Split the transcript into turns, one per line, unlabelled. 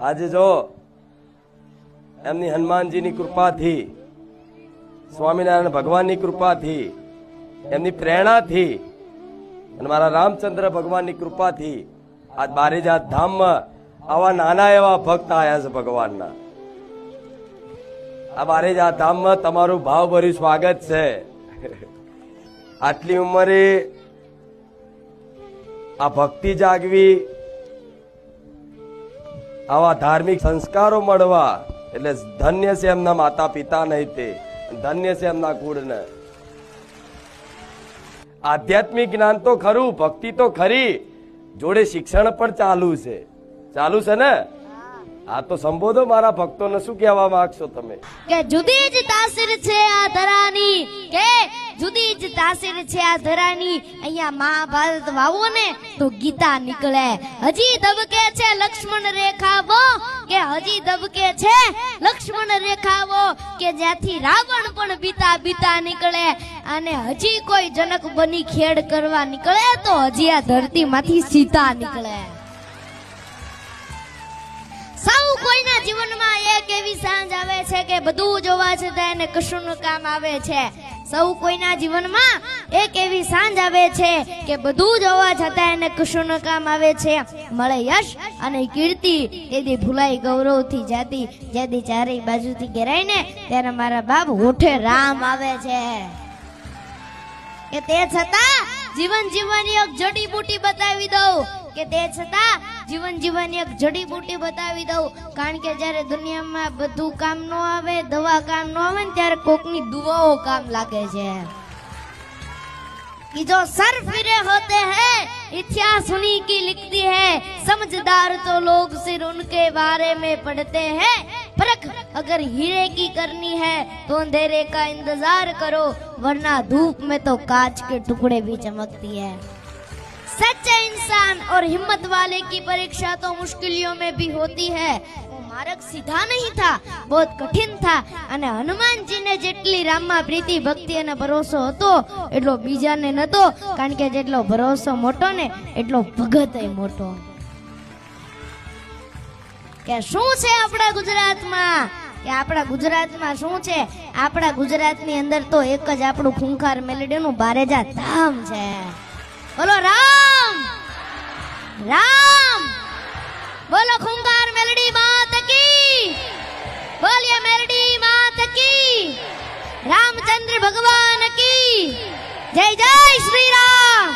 આજે જો એમની હનુમાનજીની કૃપાથી, સ્વામિનારાયણ ભગવાનની કૃપાથી, એમની પ્રેરણાથી અને મારા રામચંદ્ર ભગવાનની કૃપાથી આ બારેજાત ધામમાં આવા નાના એવા ભક્ત આવ્યા છે ભગવાનના. આ બારેજાત ધામમાં તમારું ભાવભર્યું સ્વાગત છે. આટલી ઉંમરે આ ભક્તિ જાગવી આવા ધાર્મિક સંસ્કારો મળવા. એટલે ધન્ય છે એમના માતા પિતા નહીં તે. ધન્ય છે એમના કુળને આધ્યાત્મિક જ્ઞાન તો ખરું ભક્તિ તો ખરી. જોડે શિક્ષણ પણ ચાલુ છે. ચાલુ છે ને? આ તો સંબોધો મારા ભક્તોને શું કહેવા માંગશો તમે?
કે જુદી જ તાસીર છે આ ધરાની. તાસીર છે આ ધરાની. અહીંયા મહાભારત વાવો ને તો ગીતા નીકળે. હજી ધબકે છે લક્ષ્મણ રેખાવો કે હજી ધબકે છે લક્ષ્મણ રેખાવો કે જ્યાંથી રાવણ પણ બીતા બીતા નીકળે. અને હજી કોઈ જનક બની ખેડ કરવા નીકળે તો હજી આ ધરતીમાંથી સીતા નીકળે. સૌ કોઈના જીવનમાં એક એવી સાંજ આવે છે કે બધું જોવા છતાં એને કશુંનું કામ આવે છે. સૌ કોઈના જીવનમાં એક એવી સાંજ આવે છે કે બધું જ હોવા છતાં એને કૃષ્ણ કામ આવે છે. મળે યશ અને કીર્તિ. તેથી ભૂલાઈ ગૌરવથી જાતી જાતી ચારેય બાજુથી ઘેરાઈને ત્યારે મારા બાપ હોઠે રામ આવે છે. કે તે છતાં જીવન જીવવાની એક જડીબુટી બતાવી દઉં. કે તે છતાં જીવન જીવવાની એક જડીબુટી બતાવી દઉં કારણ કે જ્યારે દુનિયામાં બધું કામ ન આવે દવા કામ ન આવે ને ત્યારે કોકની દુવાઓ કામ લાગે છે कि जो सर फिरे होते हैं इतिहास उन्हीं की लिखती है समझदार तो लोग सिर उनके बारे में पढ़ते हैं परख अगर हीरे की करनी है तो अंधेरे का इंतजार करो वरना धूप में तो कांच के टुकड़े भी चमकती है सच्चे इंसान और हिम्मत वाले की परीक्षा तो मुश्किलों में भी होती है वो मार्ग सीधा नहीं था बहुत कठिन था અને હનુમાનજીને જેટલી રામમાં પ્રીતિ ભક્તિ અને ભરોસો હતો એટલો બીજાને નતો કારણ કે જેટલો ભરોસો મોટો ને એટલો ભગત મોટો કે શું છે આપણા ગુજરાતમાં કે આપણા ગુજરાતમાં શું છે આપણા ગુજરાતની અંદર તો એક જ આપણું ખૂંખાર મેલેડીનું બારેજા ધામ છે બોલો રામ રામ! બોલો ખુંગાર મેલડી માત કી! બોલીએ મેલડી માત કી! રામચંદ્ર ભગવાન કી! જય જય શ્રી રામ!